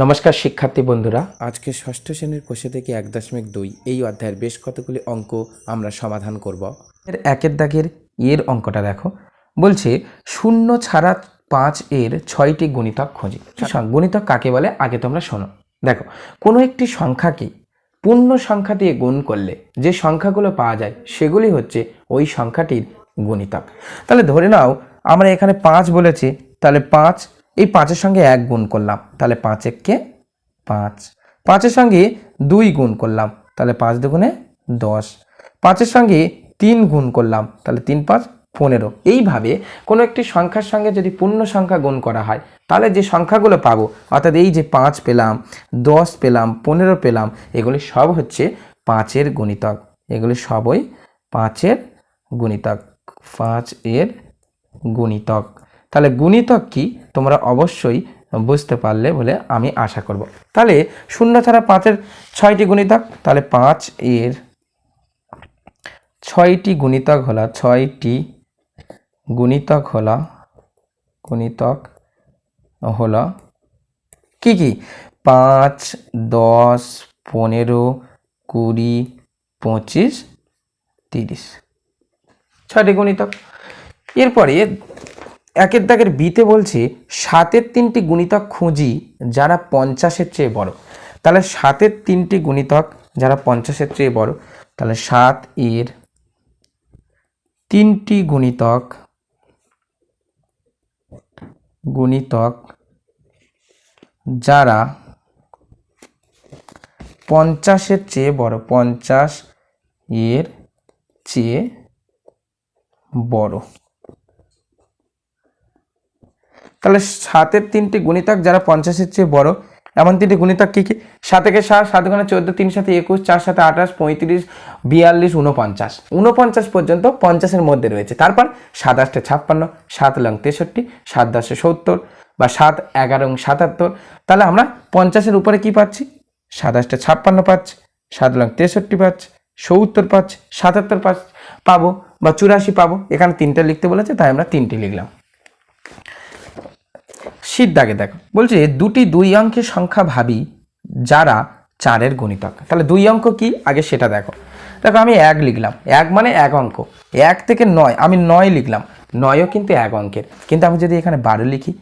নমস্কার শিক্ষার্থী বন্ধুরা। আজকে ষষ্ঠ শ্রেণির কোষে থেকে এক দশমিক দুই এই অধ্যায়ের বেশ কতগুলি অঙ্ক আমরা সমাধান করব। এর একের দাগের এর অঙ্কটা দেখো। বলছে শূন্য ছাড়া পাঁচ এর ছয়টি গুণিতক খোঁজি। গুণিতক কাকে বলে? আগে তোমরা শোনো। দেখো কোনো একটি সংখ্যাকে পূর্ণ সংখ্যা দিয়ে গুণ করলে যে সংখ্যাগুলো পাওয়া যায় সেগুলি হচ্ছে ওই সংখ্যাটির গুণিতক। তাহলে ধরে নাও আমরা এখানে পাঁচ বলেছি তাহলে পাঁচ এই পাঁচের সঙ্গে এক গুণ করলাম, তাহলে পাঁচ এককে পাঁচ। পাঁচের সঙ্গে দুই গুণ করলাম, তাহলে পাঁচ দুগুণে দশ। পাঁচের সঙ্গে তিন গুণ করলাম, তাহলে তিন পাঁচ পনেরো। এইভাবে কোনো একটি সংখ্যার সঙ্গে যদি পূর্ণ সংখ্যা গুণ করা হয়, তাহলে যে সংখ্যাগুলো পাবো, অর্থাৎ এই যে পাঁচ পেলাম, দশ পেলাম, পনেরো পেলাম, এগুলি সব হচ্ছে পাঁচের গুণিতক। এগুলি সবই পাঁচের গুণিতক পাঁচ এর গুণিতক। তাহলে গুণিতক কি? তোমরা অবশ্যই বুঝতে পারলে বলে আমি আশা করব। তাহলে শূন্য ছাড়া পাঁচের ছয়টি গুণিতক, তাহলে পাঁচ এর ছয়টি গুণিতক হলো, ছয়টি গুণিতক হলো গুণিতক হলো কি কি? পাঁচ, দশ, পনেরো, কুড়ি, পঁচিশ, তিরিশ। ছয়টি গুণিতক। এরপরে একের দাগের বিতে বলছে, সাতের তিনটি গুণিতক খুঁজি যারা পঞ্চাশের চেয়ে বড়। তাহলে সাতের তিনটি গুণিতক যারা পঞ্চাশের চেয়ে বড়, তাহলে সাত এর তিনটি গুণিতক গুণিতক যারা পঞ্চাশের চেয়ে বড়, পঞ্চাশ এর চেয়ে বড়। তাহলে সাতের তিনটি গুণিতক যারা পঞ্চাশের চেয়ে বড়, এমন তিনটি গুণিতক কী কী? সাতেকে সাত সাত গুণে চোদ্দ, তিন সাথে একুশ, চার সাথে আঠাশ, পঁয়ত্রিশ, বিয়াল্লিশ উনপঞ্চাশ উনপঞ্চাশ পর্যন্ত পঞ্চাশের মধ্যে রয়েছে। তারপর সাত ছাপ্পান্ন, সাত লং তেষট্টি, সাত দশে সত্তর বা সাত এগারো সাতাত্তর। তাহলে আমরা পঞ্চাশের উপরে কি পাচ্ছি? সাতাশটা ছাপ্পান্ন পাচ্ছি, সাত লং তেষট্টি পাচ্ছি, সত্তর পাচ্ছি, সাতাত্তর পাচ্ছি, পাবো বা চুরাশি পাবো। এখানে তিনটে লিখতে বলেছে, তাই আমরা তিনটে লিখলাম। শীত দাগে দেখো। বলছে, দুটি দুই অঙ্কের সংখ্যা ভাবি যারা চারের গণিতক। তাহলে দুই অঙ্ক কি? আগে সেটা দেখো। দেখো, আমি এক লিখলাম। এক মানে এক অঙ্ক। এক থেকে নয়, আমি নয় লিখলাম। নয়ও কিন্তু এক অঙ্কের। কিন্তু আমি যদি এখানে বারো লিখি,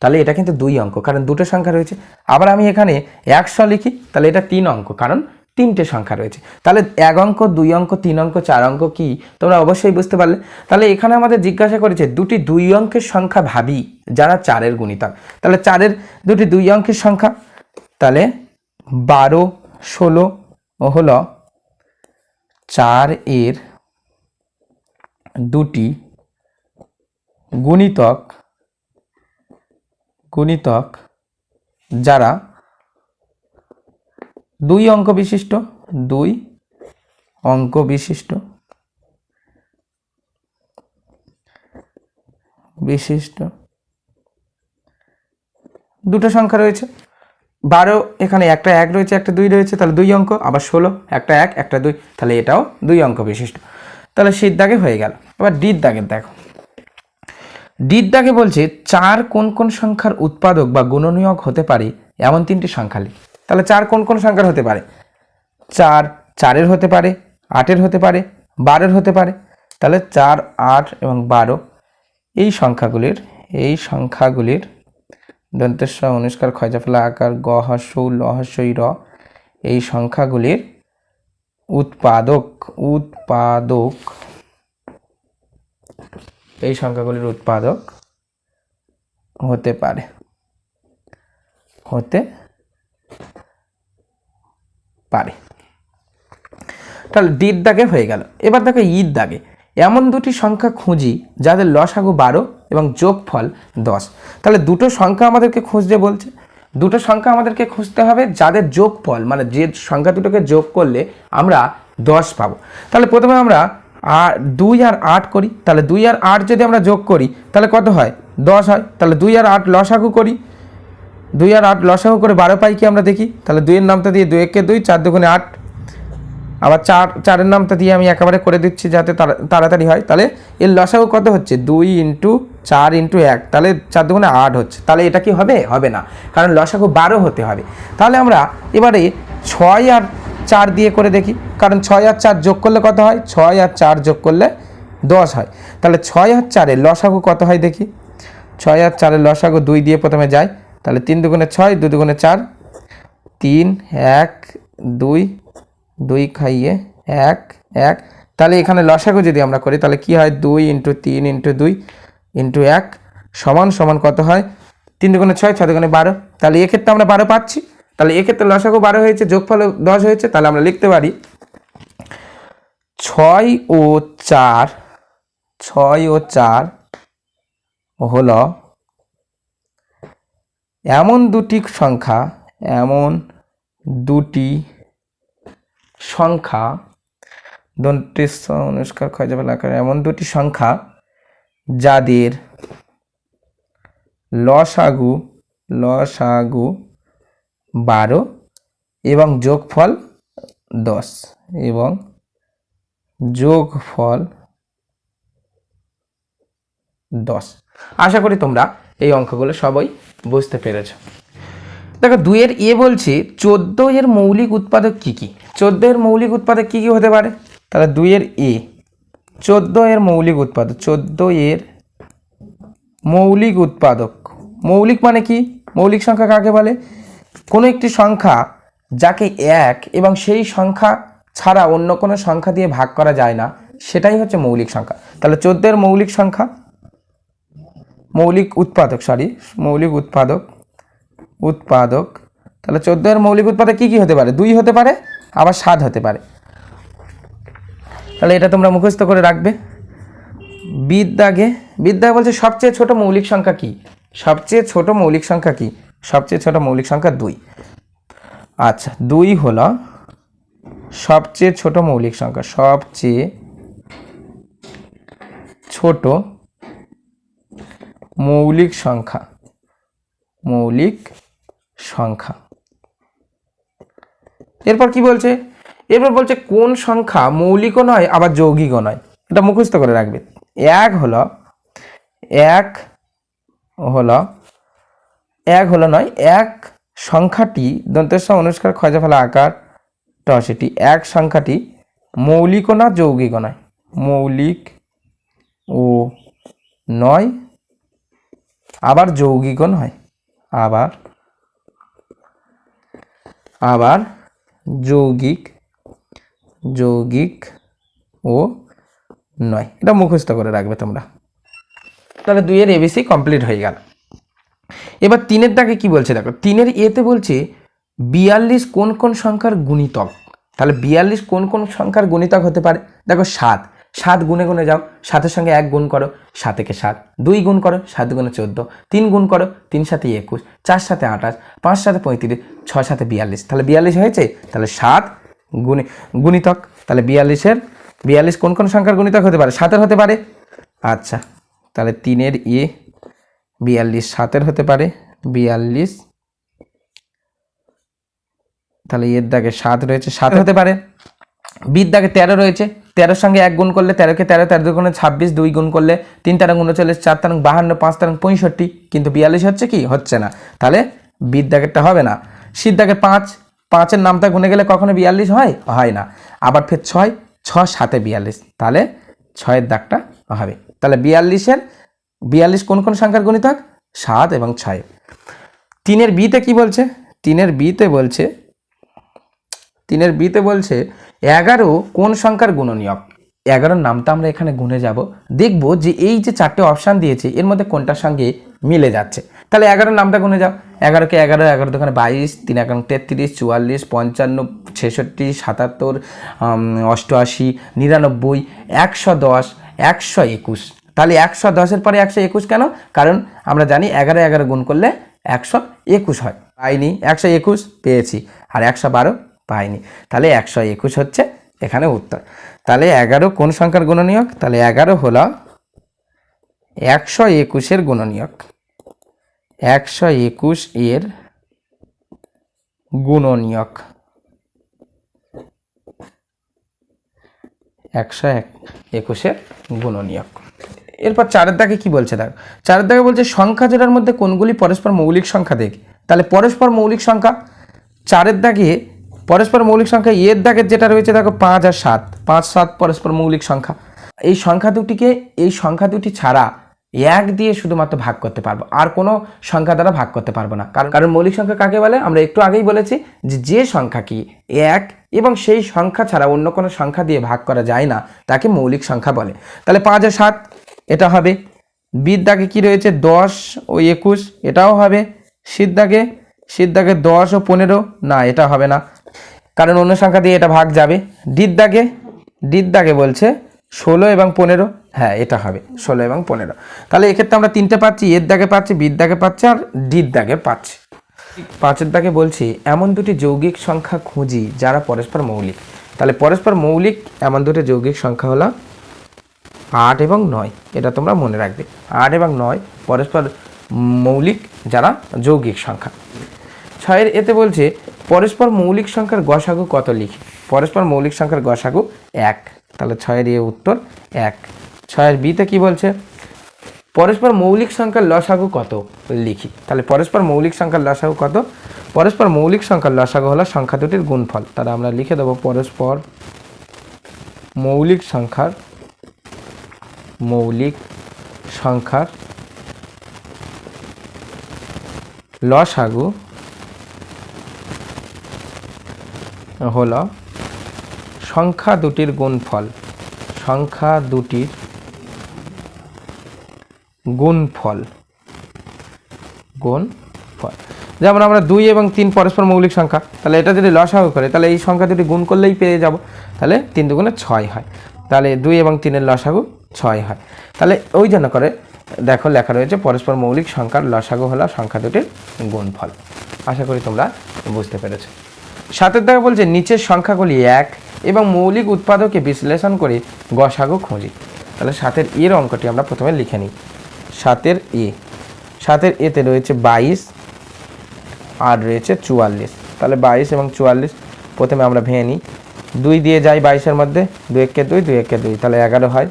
তাহলে এটা কিন্তু দুই অঙ্ক, কারণ দুটো সংখ্যা রয়েছে। আবার আমি এখানে একশো লিখি, তাহলে এটা তিন অঙ্ক, কারণ তিনটে সংখ্যা রয়েছে। তাহলে এক অঙ্ক, দুই অঙ্ক, তিন অঙ্ক, চার অঙ্ক কি? তোমরা অবশ্যই বুঝতে পারলে। তাহলে এখানে আমাদের জিজ্ঞাসা করেছে, দুটি দুই অঙ্কের সংখ্যা ভাবি, যারা চারের গুণিতক। তাহলে চারের দুটি দুই অঙ্কের সংখ্যা, তাহলে বারো, ষোলো হলো চার এর দুটি গুণিতক গুণিতক যারা দুই অঙ্ক বিশিষ্ট, দুই অঙ্ক বিশিষ্ট বিশিষ্ট। দুটো সংখ্যা রয়েছে। বারো, এখানে একটা এক রয়েছে, একটা দুই রয়েছে, তাহলে দুই অঙ্ক, আবার ষোলো, একটা এক, একটা দুই, তাহলে এটাও দুই অঙ্ক বিশিষ্ট। তাহলে শীত দাগে হয়ে গেল। এবার ডির দাগের দেখো। ডির দাগে বলছে, চার কোন কোন সংখ্যার উৎপাদক বা গুণনীয়ক হতে পারে, এমন তিনটি সংখ্যা লিখ। তাহলে চার কোন কোন সংখ্যার হতে পারে? চার চারের হতে পারে, আটের হতে পারে, বারোর হতে পারে। তাহলে চার, আট এবং বারো, এই সংখ্যাগুলির এই সংখ্যাগুলির দন্তেশ্ব অনুষ্কার খয়জাফলা আকার, গ হস্য ল র, এই সংখ্যাগুলির উৎপাদক উৎপাদক, এই সংখ্যাগুলির উৎপাদক হতে পারে। হতে পারে। তাহলে ডির দাগে হয়ে গেল। এবার দেখো ঈদ দাগে। এমন দুটি সংখ্যা খুঁজি যাদের লসাগু বারো এবং যোগফল দশ। তাহলে দুটো সংখ্যা আমাদেরকে খুঁজতে বলছে। দুটো সংখ্যা আমাদেরকে খুঁজতে হবে যাদের যোগফল মানে যে সংখ্যা দুটোকে যোগ করলে আমরা দশ পাবো। তাহলে প্রথমে আমরা আর দুই আর আট করি। তাহলে দুই আর আট যদি আমরা যোগ করি, তাহলে কত হয়? দশ হয়। তাহলে দুই আর আট লসাগু করি। দুই আর আট লসাগু করে বারো পাই কি আমরা দেখি? তাহলে দুইয়ের নামটা দিয়ে দুই, একে দুই, চার দুগুণে আট। আবার চার, চারের নামটা দিয়ে আমি একেবারে করে দিচ্ছি যাতে তাড়া- তাড়াতাড়ি হয়। তাহলে এর লসাগু কত হচ্ছে? দুই ইন্টু চার ইন্টু এক। তাহলে চার দুগুণে আট হচ্ছে। তাহলে এটা কি হবে? হবে না। কারণ লসাগু বারো হতে হবে। তাহলে আমরা এবারে ছয় আর চার দিয়ে করে দেখি। কারণ ছয় আর চার যোগ করলে কত হয়? ছয় আর চার যোগ করলে দশ হয়। তাহলে ছয় আর চারের লসাগু কত হয় দেখি? ছয় আর চারের লসাগু দুই দিয়ে প্রথমে যায়। তাহলে তিন দুগুণে ছয় দু দুগুণে চার, তিন, এক, দুই দুই খাইয়ে এক এক। তাহলে এখানে লসাগু যদি আমরা করি, তাহলে কি হয়? দুই ইন্টু তিন ইন্টু দুই ইন্টু এক সমান সমান কত হয়? তিন দুগুণে ছয় ছয় দুগুণে বারো। তাহলে এক্ষেত্রে আমরা বারো পাচ্ছি। তাহলে এক্ষেত্রে লসাগু বারো হয়েছে, যোগফল দশ হয়েছে, তাহলে আমরা লিখতে পারি ছয় ও চার, ছয় ও চার হলো এমন দুটি সংখ্যা, এমন দুটি সংখ্যা দন্তি অনুষ্কার ক্ষয় যাবে আকার এমন দুটি সংখ্যা যাদের লসাগু লসাগু বারো এবং যোগফল দশ এবং যোগফল দশ। আশা করি তোমরা এই অঙ্কগুলো সবাই বুঝতে পেরেছ। দেখো, দুইয়ের এ বলছি চোদ্দ এর মৌলিক উৎপাদক কি কি? চোদ্দ এর মৌলিক উৎপাদক কি কি হতে পারে? তাহলে দুইয়ের এ চোদ্দ এর মৌলিক উৎপাদক চোদ্দ এর মৌলিক উৎপাদক। মৌলিক মানে কি? মৌলিক সংখ্যা কাকে বলে? কোনো একটি সংখ্যা যাকে এক এবং সেই সংখ্যা ছাড়া অন্য কোনো সংখ্যা দিয়ে ভাগ করা যায় না, সেটাই হচ্ছে মৌলিক সংখ্যা। তাহলে চোদ্দের মৌলিক সংখ্যা মৌলিক উৎপাদক সরি মৌলিক উৎপাদক উৎপাদক। তাহলে চোদ্দের মৌলিক উৎপাদক কী কী হতে পারে? দুই হতে পারে, আবার সাত হতে পারে। তাহলে এটা তোমরা মুখস্থ করে রাখবে। বিদ্যাগে বিদ্যা বলছে সবচেয়ে ছোট মৌলিক সংখ্যা কি? সবচেয়ে ছোট মৌলিক সংখ্যা কি? সবচেয়ে ছোট মৌলিক সংখ্যা দুই। আচ্ছা দুই হলো সবচেয়ে ছোট মৌলিক সংখ্যা, সবচেয়ে ছোট মৌলিক সংখ্যা। মৌলিক সংখ্যা। এরপর কি বলছে? এরপর বলছে, কোন সংখ্যা মৌলিকও নয়, আবার যৌগিকও নয়। এটা মুখস্থ করে রাখবে। এক হলো এক হলো এক হলো নয়, এক সংখ্যাটি দন্তেশ্ব অনুষ্কার খয়জা ফেলা আকার, টসেটি। এক সংখ্যাটি মৌলিকও না যৌগিকও নয়। মৌলিক ও নয় আবার যৌগিকও নয় আবার আবার যৌগিক যৌগিক ও নয়। এটা মুখস্থ করে রাখবে তোমরা। তাহলে দুইয়ের এবিসি কমপ্লিট হয়ে গেল। এবার তিনের দাগে কি বলছে দেখো? তিনের এতে বলছে বিয়াল্লিশ কোন কোন সংখ্যার গুণিতক। তাহলে বিয়াল্লিশ কোন কোন সংখ্যার গুণিতক হতে পারে? দেখো সাত। সাত গুণে গুণে যাও, সাতের সঙ্গে এক গুণ করো, সাতেকে সাত। দুই গুণ করো, সাত গুণে চোদ্দ। তিন গুণ করো, তিন সাথে একুশ। চার সাথে আঠাশ। পাঁচ সাথে পঁয়ত্রিশ। ছয় সাথে বিয়াল্লিশ। তাহলে বিয়াল্লিশ হয়েছে? তাহলে সাত গুণে, গুণিতক। তাহলে বিয়াল্লিশের, বিয়াল্লিশ কোন কোন সংখ্যার গুণিতক হতে পারে? সাতের হতে পারে? আচ্ছা তাহলে তিনের এ বিয়াল্লিশ সাতের হতে পারে। বিয়াল্লিশ, তাহলে এর দাগে সাত রয়েছে, সাত হতে পারে। বির দাগে তেরো রয়েছে। তেরোর সঙ্গে এক গুণ করলে তেরোকে তেরো তেরো দুগুণে ছাব্বিশ, দুই গুণ করলে তিন তেরো গুণ চল্লিশ চার তেরো বাহান্ন, পাঁচ তেরো পঁয়ষট্টি, কিন্তু বিয়াল্লিশ হচ্ছে কি? হচ্ছে না। তাহলে বির দাগেরটা হবে না। দাগে পাঁচ, পাঁচের নামটা গুনে গেলে কখনো বিয়াল্লিশ হয়? হয় না। আবার ফের ছয় ছ সাতে বিয়াল্লিশ। তাহলে ছয়ের দাগটা হবে। তাহলে বিয়াল্লিশের, বিয়াল্লিশ কোন কোন সংখ্যার গণিতক? সাত এবং ছয়। তিনের বিতে কি বলছে? তিনের বিতে বলছে, তিনের বিতে বলছে এগারো কোন সংখ্যার গুণনীয়ক? এগারোর নামটা আমরা এখানে গুনে যাব। দেখব যে এই যে চারটে অপশান দিয়েছে, এর মধ্যে কোনটার সঙ্গে মিলে যাচ্ছে। তাহলে এগারোর নামটা গুনে যাও। এগারোকে এগারো এগারো দোকানে বাইশ, তিন একান্ন তেত্রিশ, চুয়াল্লিশ, পঞ্চান্ন, ছেষট্টি, সাতাত্তর অষ্টআশি, নিরানব্বই, একশো দশ, একশো একুশ। তাহলে একশো দশের পরে একশো একুশ কেন? কারণ আমরা জানি এগারো এগারো গুণ করলে একশো একুশ হয়। পাইনি, একশো একুশ পেয়েছি। আর একশো বারো পাইনি। তাহলে একশো একুশ হচ্ছে এখানে উত্তর। তাহলে এগারো কোন সংখ্যার গুণনীয়ক? তাহলে এগারো হলো একশো একুশের গুণনীয়ক। একশো একুশ এর গুণনীয়ক। একশো এক একুশের গুণনীয়ক। এরপর চারের দাগে কি বলছে দেখ? চারের দাগে বলছে, সংখ্যা জোড়ার মধ্যে কোনগুলি পরস্পর মৌলিক সংখ্যা দেখি। তাহলে পরস্পর মৌলিক সংখ্যা চারের দাগে পরস্পর মৌলিক সংখ্যা এর দাগের যেটা রয়েছে, দেখো পাঁচ আর সাত। পাঁচ, সাত পরস্পর মৌলিক সংখ্যা। এই সংখ্যা দুটিকে, এই সংখ্যা দুটি ছাড়া এক দিয়ে শুধুমাত্র ভাগ করতে পারব। আর কোনো সংখ্যা দ্বারা ভাগ করতে পারব না। কারণ কারণ মৌলিক সংখ্যা কাকে বলে? আমরা একটু আগেই বলেছি যে যে সংখ্যা কি এক এবং সেই সংখ্যা ছাড়া অন্য কোনো সংখ্যা দিয়ে ভাগ করা যায় না, তাকে মৌলিক সংখ্যা বলে। তাহলে পাঁচ আর সাত, এটা হবে। বিদ্যাকে কি রয়েছে? দশ ও একুশ, এটাও হবে। সিদ্ধাকে সিদ্ধাকে দশ ও পনেরো? না, এটা হবে না। কারণ অন্য সংখ্যা দিয়ে এটা ভাগ যাবে। ডিদ্দাকে ডিদ্দাকে বলছে ষোলো এবং পনেরো। হ্যাঁ এটা হবে, ষোলো এবং পনেরো। তাহলে এক্ষেত্রে আমরা তিনটে পাচ্ছি এর দাগে পাচ্ছি বিদ্যাকে পাচ্ছি আর ডির দাগে পাচ্ছি। পাঁচের দাগে বলছি, এমন দুটি যৌগিক সংখ্যা খুঁজি যারা পরস্পর মৌলিক। তাহলে পরস্পর মৌলিক, এমন দুটি যৌগিক সংখ্যা হলো আট এবং নয়। এটা তোমরা মনে রাখবে। আট এবং নয় পরস্পর মৌলিক যারা যৌগিক সংখ্যা। ছয়ের এতে বলছে, পরস্পর মৌলিক সংখ্যার গসাগু কত লিখি? পরস্পর মৌলিক সংখ্যার গসাগু এক। তাহলে ছয়ের এ উত্তর এক। ছয়ের বিতে কি বলছে? পরস্পর মৌলিক সংখ্যার লসাগু কত লিখি? তাহলে পরস্পর মৌলিক সংখ্যার লসাগু কত? পরস্পর মৌলিক সংখ্যার লসাগু হলো সংখ্যা দুটির গুণফল। তাহলে আমরা লিখে দেবো পরস্পর মৌলিক সংখ্যার মৌলিক সংখ্যার লসাগু হলো সংখ্যা দুটির গুণফল। সংখ্যা দুটির গুণফল। গুণফল। যেমন আমরা দুই এবং তিন পরস্পর মৌলিক সংখ্যা, তাহলে এটা যদি লসাগু করে, তাহলে এই সংখ্যা দুটি গুণ করলেই পেয়ে যাব। তাহলে তিন দুগুণে ছয় হয়। তাহলে দুই এবং তিনের লসাগু ছয় হয়। তাহলে ওই জন্য করে দেখো লেখা রয়েছে পরস্পর মৌলিক সংখ্যার লসাগু হলো সংখ্যা দুটির গুণফল। আশা করি তোমরা বুঝতে পেরেছ। সাতের দাগে বলছে, নিচের সংখ্যাগুলি এক এবং মৌলিক উৎপাদকে বিশ্লেষণ করে গসাগু খুঁজি। তাহলে সাতের এর অঙ্কটি আমরা প্রথমে লিখে নিই। সাতের এ। সাতের এতে রয়েছে বাইশ, আর রয়েছে চুয়াল্লিশ। তাহলে বাইশ এবং চুয়াল্লিশ প্রথমে আমরা ভেঙে নিই। দুই দিয়ে যাই বাইশের মধ্যে, দুই একে দুই দুই একে দুই, তাহলে এগারো হয়।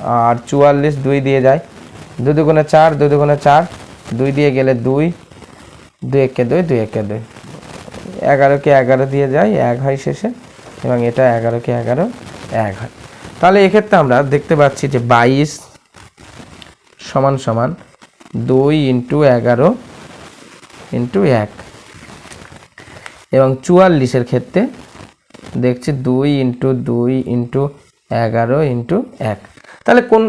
আর চুয়াল্লিশ দুই দিয়ে যায় দু দুগুণে চার দু দুগুণে চার, দুই দিয়ে গেলে দুই দুই একে দুই দুই একে দুই। এগারোকে এগারো দিয়ে যায়, এক হয় শেষে, এবং এটা এগারোকে এগারো, এক হয়। তাহলে এক্ষেত্রে আমরা দেখতে পাচ্ছি যে বাইশ সমান সমান দুই ইন্টু এগারো ইন্টু এক। এবং চুয়াল্লিশের ক্ষেত্রে দেখছি দুই ইন্টু দুই ইন্টু এগারো ইন্টু এক। তাহলে কোন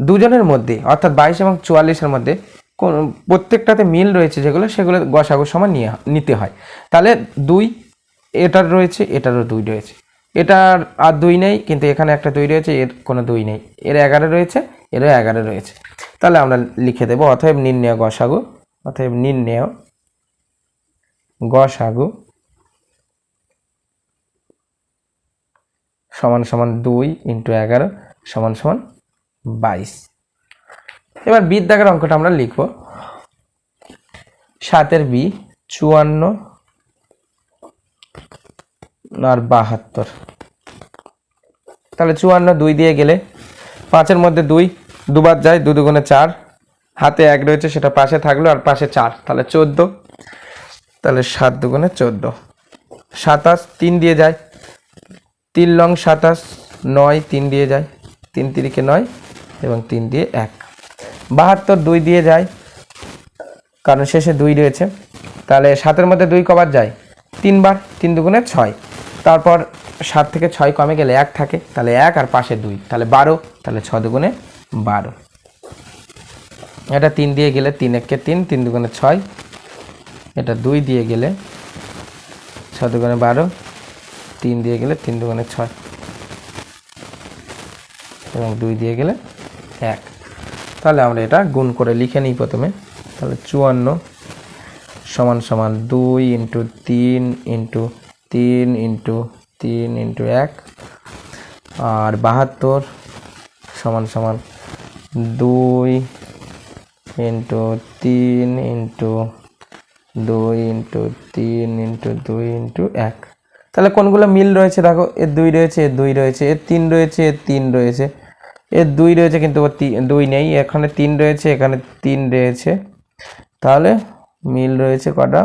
দুজনের মধ্যে, অর্থাৎ বাইশ এবং চুয়াল্লিশের মধ্যে কোন প্রত্যেকটাতে মিল রয়েছে যেগুলো, সেগুলো গসাগু সমান নিয়ে নিতে হয়। তাহলে দুই, এটার রয়েছে, এটারও দুই রয়েছে। এটার আর দুই নেই, কিন্তু এখানে একটা দুই রয়েছে, এর কোনো দুই নেই। এর এগারো রয়েছে, এরও এগারো রয়েছে। তাহলে আমরা লিখে দেবো, অতএব নির্ণয় গসাগু অতএব নির্ণয় গসাগু সমান সমান দুই ইন্টু এগারো সমান সমান বাইশ। এবার বির দাগের অঙ্কটা আমরা লিখব। সাতের বি, চুয়ান্ন, আর বাহাত্তর। তাহলে চুয়ান্ন দুই দিয়ে গেলে পাঁচের মধ্যে দুই দুবার যায়, দু দুগুণে চার। হাতে এক রয়েছে, সেটা পাশে থাকল, আর পাশে চার। তাহলে চোদ্দ। তাহলে সাত দুগুণে চোদ্দ। সাতাশ তিন দিয়ে যায়। তিন লং সাতাশ, নয় তিন দিয়ে যায়। তিন তিরিকে নয় এবং তিন দিয়ে এক। বাহাত্তর, দুই দিয়ে যায়। কারণ শেষে দুই রয়েছে। তাহলে সাতের মধ্যে দুই কবার যায়। তিনবার, তিন দুগুণে ছয়। তারপর সাত থেকে ছয় কমে গেলে এক থাকে। তাহলে এক আর পাশে দুই। তাহলে বারো, তাহলে ছ দুগুণে বারো। এটা তিন দিয়ে গেলে তিন একে তিন তিন দুগুণে ছয়। এটা দুই দিয়ে গেলে ছ দুগুণে বারো। তিন দিয়ে গেলে তিন দুগুণে ছয়। এবং দুই দিয়ে গেলে এক। তাহলে আমরা এটা গুণ করে লিখে নিই প্রথমে। তাহলে চুয়ান্ন সমান সমান দুই ইন্টু তিন ইন্টু তিন ইন্টু তিন ইন্টু এক। আর বাহাত্তর সমান সমান দুই ইন্টু তিন ইন্টু দুই ইন্টু তিন ইন্টু দুই ইন্টু এক। তাহলে কোনগুলো মিল রয়েছে? দেখো এর দুই রয়েছে এর দুই রয়েছে এর তিন রয়েছে এর তিন রয়েছে। এর দুই রয়েছে কিন্তু দুই নেই, এখানে তিন রয়েছে, এখানে তিন রয়েছে। তাহলে মিল রয়েছে কটা?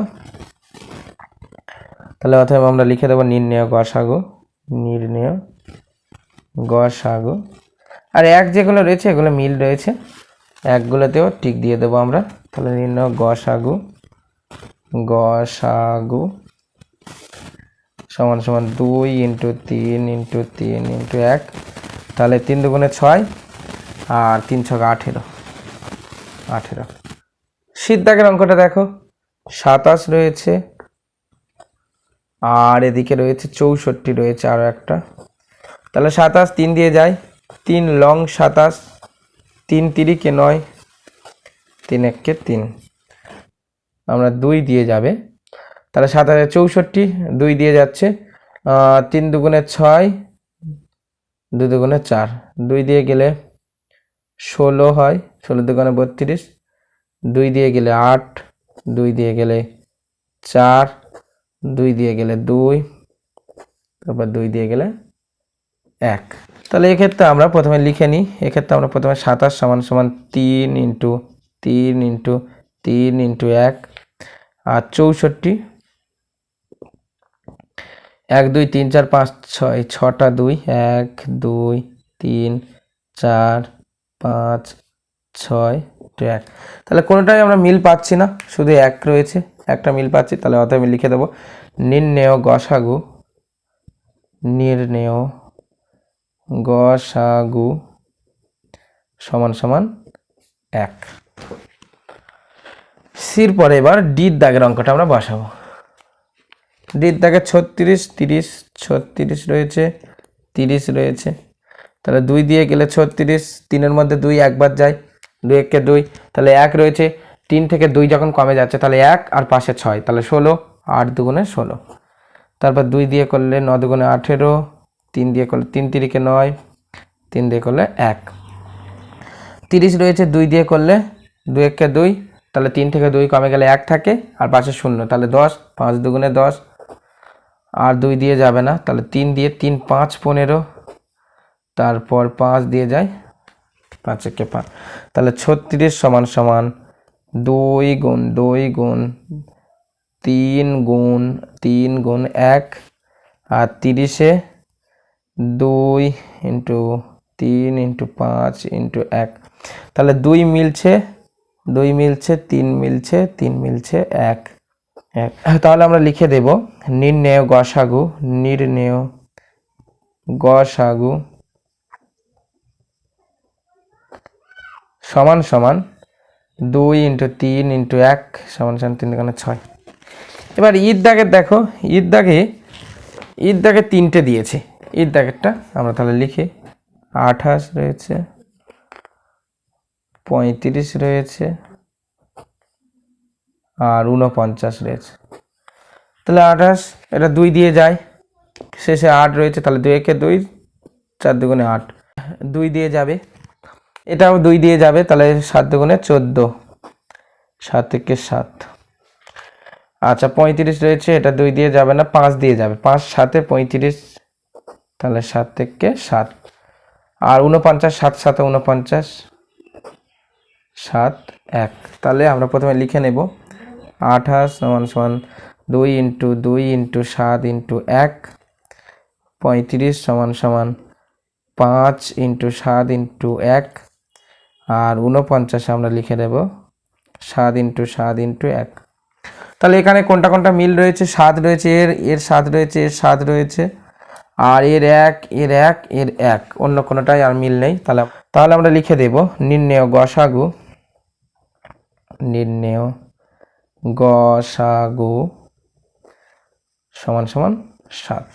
তাহলে অথবা আমরা লিখে দেবো নির্ণয় গসাগু নির্ণয় গসাগু। আর এক যেগুলো রয়েছে, এগুলো মিল রয়েছে। একগুলোতেও টিক দিয়ে দেবো আমরা। তাহলে নির্ণয় গসাগু গসাগু সমান সমান দুই ইন্টু তিন ইন্টু তিন ইন্টু এক। তাহলে তিন দুগুণে ছয় আর তিন ছক আঠেরো। আঠেরো। দাগের অঙ্কটা দেখো। সাতাশ রয়েছে আর এদিকে রয়েছে চৌষট্টি রয়েছে আরও একটা। তাহলে সাতাশ তিন দিয়ে যায় তিন লং সাতাশ, তিন তিরিকে নয়, তিন এককে তিন। আমরা দুই দিয়ে যাবে। তাহলে সাত হাজার চৌষট্টি দুই দিয়ে যাচ্ছে। তিন দুগুণে ছয় দুই দুগুণে চার। দুই দিয়ে গেলে ষোলো হয়, ষোলো দুগুণে বত্রিশ। দুই দিয়ে গেলে আট, দুই দিয়ে গেলে চার, দুই দিয়ে গেলে দুই, তারপর দুই দিয়ে গেলে এক। তাহলে এক্ষেত্রে আমরা প্রথমে লিখে নিই। এক্ষেত্রে আমরা প্রথমে সাতাশ সমান সমান তিন ইন্টু তিন ইন্টু তিন ইন্টু এক। আর চৌষট্টি এক, দুই, তিন, চার, পাঁচ, ছয়, ছটা, দুই, এক, দুই, তিন, চার, পাঁচ, ছয় এক। তাহলে কোনোটাই আমরা মিল পাচ্ছি না, শুধু এক রয়েছে, একটা মিল পাচ্ছি, তাহলে অতএব আমি লিখে দেবো, নির্ণেয় গসাগু নির্ণেয় গসাগু সমান সমান এক। সির পরে এবার ডির দাগের অঙ্কটা আমরা বসাবো। ডির দাগে ছত্রিশ, তিরিশ, ছত্রিশ রয়েছে, তিরিশ রয়েছে। তাহলে দুই দিয়ে গেলে ছত্রিশ, তিনের মধ্যে দুই একবার যায়, দুই একে দুই, তাহলে এক রয়েছে। তিন থেকে দুই যখন কমে যাচ্ছে, তাহলে এক আর পাশে ছয়, তাহলে ষোলো, আট দুগুণে ষোলো। তারপর দুই দিয়ে করলে ন দুগুণে আঠেরো, তিন দিয়ে করলে তিন তিরিকে নয়, তিন দিয়ে করলে এক। তিরিশ রয়েছে, দুই দিয়ে করলে দুই একে দুই, তাহলে তিন থেকে দুই কমে গেলে এক থাকে, আর পাশে শূন্য, তাহলে দশ, পাঁচ দুগুণে দশ আর দুই দিয়ে যাবে না, তাহলে তিন দিয়ে তিন, পাঁচ, পনেরো, তারপর পাঁচ দিয়ে যায় পাঁচ একে পাঁচ। তাহলে ছত্রিশ সমান সমান দুই গুণ দুই গুণ, তিন গুণ তিন গুণ এক, আর তিরিশে দুই ইন্টু তিন ইন্টু পাঁচ ইন্টু এক। তাহলে দুই মিলছে দুই মিলছে, তিন মিলছে তিন মিলছে এক। তাহলে আমরা লিখে দেব, নির্ণেয় গসাগু নির্ণেয় গসাগু সমান সমান দুই ইন্টু তিন ইন্টু এক সমান সমান তিন দোকানে ছয়। এবার ঈদ দাগের দেখো, ঈদ দাগে ঈদ দাগে তিনটে দিয়েছে। ঈদ দাগেরটা আমরা তাহলে লিখি, আঠাশ রয়েছে, পঁয়ত্রিশ রয়েছে আর উনপঞ্চাশ রয়েছে। তাহলে আঠাশ, এটা দুই দিয়ে যায়। শেষে আট রয়েছে, তাহলে দুই, একে দুই, চার দুগুণে আট। দুই দিয়ে যাবে। এটাও দুই দিয়ে যাবে, তাহলে সাত দুগুণে চোদ্দ। সাত থেকে সাত। আচ্ছা পঁয়ত্রিশ রয়েছে, এটা দুই দিয়ে যাবে না, পাঁচ দিয়ে যাবে। পাঁচ সাতে পঁয়ত্রিশ, তাহলে সাত থেকে সাত। আর উনপঞ্চাশ সাত সাতে উনপঞ্চাশ সাত এক। তাহলে আমরা প্রথমে লিখে নেব। আঠাশ সমান সমান দুই ইন্টু দুই ইন্টু সাত ইন্টু এক, পঁয়ত্রিশ সমান সমান পাঁচ ইন্টু সাত ইন্টু এক, আর উনপঞ্চাশে আমরা লিখে দেব সাত ইন্টু সাত ইন্টু এক। তাহলে এখানে কোনটা কোনটা মিল রয়েছে? সাত রয়েছে, এর এর সাত রয়েছে, এর সাত রয়েছে, আর এর এক এর এক এর এক। অন্য কোনোটাই আর মিল নেই। তাহলে তাহলে আমরা লিখে দেব নির্ণেয় গসাগু, নির্ণেয় গসাগু সমান সমান সাত।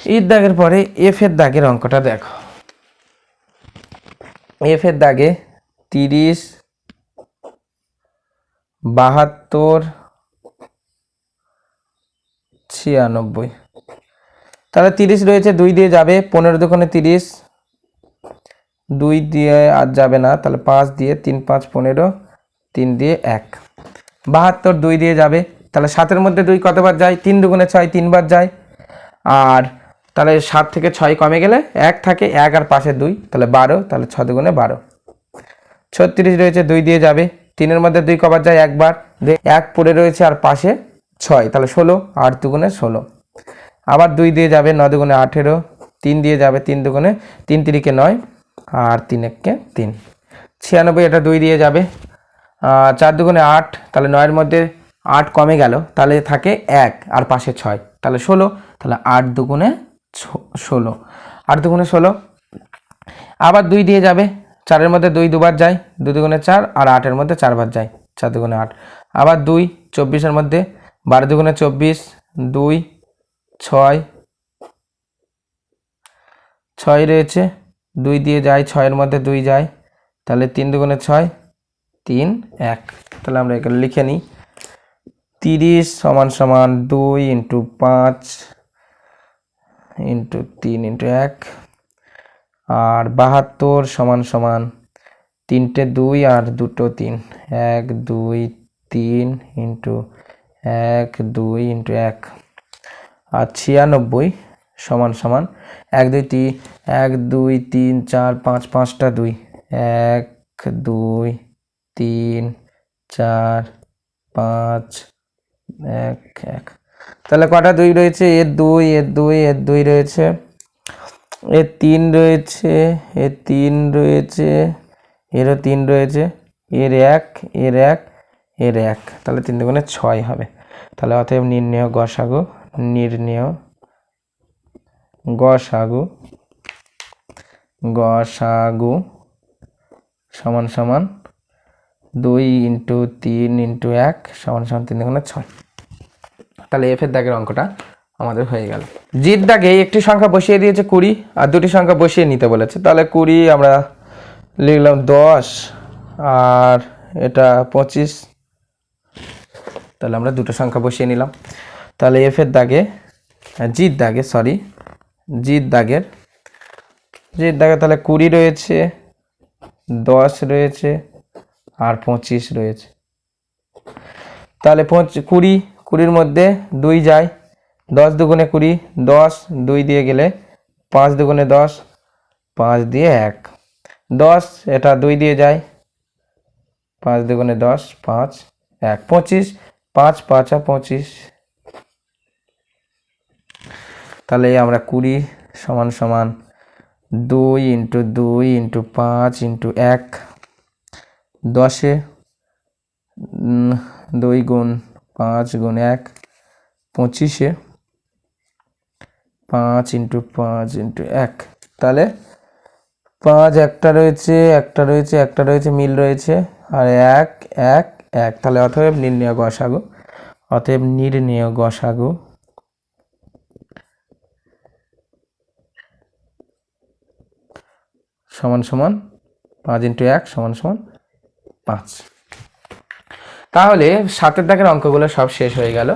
ঈদ দাগের পরে এফ এর দাগের অঙ্কটা দেখো। এফ এর দাগে তিরিশ, বাহাত্তর, ছিয়ানব্বই। তাহলে তিরিশ রয়েছে, দুই দিয়ে যাবে, পনেরো দোকানে তিরিশ, দুই দিয়ে আর যাবে না, তাহলে পাঁচ দিয়ে তিন, পাঁচ, পনেরো তিন দিয়ে এক। বাহাত্তর দুই দিয়ে যাবে। তাহলে সাতের মধ্যে দুই কতবার যায়? তিন দুগুণে ছয় তিনবার যায়। আর তাহলে সাত থেকে ছয় কমে গেলে এক থাকে এক আর পাশে দুই। তাহলে বারো, তাহলে ছ দুগুণে বারো। ছত্রিশ রয়েছে, দুই দিয়ে যাবে। তিনের মধ্যে দুই কবার যায় একবার। এক পড়ে রয়েছে আর পাশে ছয়। তাহলে ষোলো, আট দুগুণে ষোলো। আবার দুই দিয়ে যাবে, ন দুগুণে আঠেরো। তিন দিয়ে যাবে, তিন দুগুণে তিন তিরিকে নয়। আর তিন এককে তিন। ছিয়ানব্বই, এটা দুই দিয়ে যাবে। চার দুগুণে আট, তাহলে নয়ের মধ্যে আট কমে গেল, তাহলে থাকে এক, আর পাশে ছয়। তাহলে ষোলো, তাহলে আট দুগুণে ষোলো। আট দুগুণে ষোলো, আবার দুই দিয়ে যাবে, চারের মধ্যে দুই দুবার যায়, দু দুগুণে চার, আর আটের মধ্যে চারবার যায়, চার দুগুণে আট। আবার দুই, চব্বিশের মধ্যে বারো দুগুণে চব্বিশ, দুই, ছয় ছয় রয়েছে, দুই দিয়ে যায়, ছয়ের মধ্যে দুই যায়, তাহলে তিন দুগুণে ছয় তিন, এক। তাহলে আমরা এখানে লিখে নিই। তিরিশ সমান সমান দুই ইন্টু পাঁচ ইন্টু তিন ইন্টু এক। আর বাহাত্তর সমান সমান তিনটে দুই আর দুটো তিন। এক, দুই, তিন ইন্টু এক, দুই ইন্টু এক। আর ছিয়ানব্বই সমান সমান এক, দুই, তিন। এক, দুই, তিন, চার, পাঁচ, পাঁচটা দুই। এক, দুই তিন, চার, পাঁচ, এক এক। তাহলে কটা দুই রয়েছে? এর দুই এর দুই এর দুই রয়েছে। এর তিন রয়েছে, এর তিন রয়েছে, এরও তিন রয়েছে। এর এক এর এক এর এক। তাহলে তিন দুগুণে ছয় হবে। তাহলে অতএব নির্ণয় গসাগু নির্ণয় গসাগু গসাগু সমান সমান দুই ইন্টু তিন ইন্টু এক সমান সমান তিন দুগুণে ছয়। তাহলে এফের দাগের অঙ্কটা আমাদের হয়ে গেল। জির দাগে একটি সংখ্যা বসিয়ে দিয়েছে কুড়ি, আর দুটি সংখ্যা বসিয়ে নিতে বলেছে। তাহলে কুড়ি আমরা লিখলাম দশ, আর এটা পঁচিশ। তাহলে আমরা দুটো সংখ্যা বসিয়ে নিলাম। তাহলে এফের দাগে জির দাগে, সরি, জির দাগের, জির দাগে তাহলে কুড়ি রয়েছে, দশ রয়েছে আর পঁচিশ রয়েছে। তাহলে পঁচ- কুড়ি, কুড়ির মধ্যে দুই যায়। দশ দুগুণে কুড়ি, দশ দুই দিয়ে গেলে পাঁচ দুগুণে দশ, পাঁচ দিয়ে এক। দশ, এটা দুই দিয়ে যায়। পাঁচ দুগুণে দশ, পাঁচ, এক। পঁচিশ, পাঁচ পাঁচ পঁচিশ। তাহলে আমরা কুড়ি সমান সমান দুই ইন্টু দুই ইন্টু পাঁচ ইন্টু এক। দশে দুই গুণ পাঁচ গুণ এক, পঁচিশে, পাঁচ ইন্টু পাঁচ ইন্টু এক। তাহলে পাঁচ একটা রয়েছে একটা রয়েছে একটা রয়েছে, মিল রয়েছে, আর এক এক এক। তাহলে অতএব নির্ণয় গসাগু, অতএব নির্ণয় গসাগু। সমান সমান পাঁচ ইন্টু এক সমান সমান পাঁচ। তাহলে সাতের দাগের অঙ্কগুলো সব শেষ হয়ে গেল।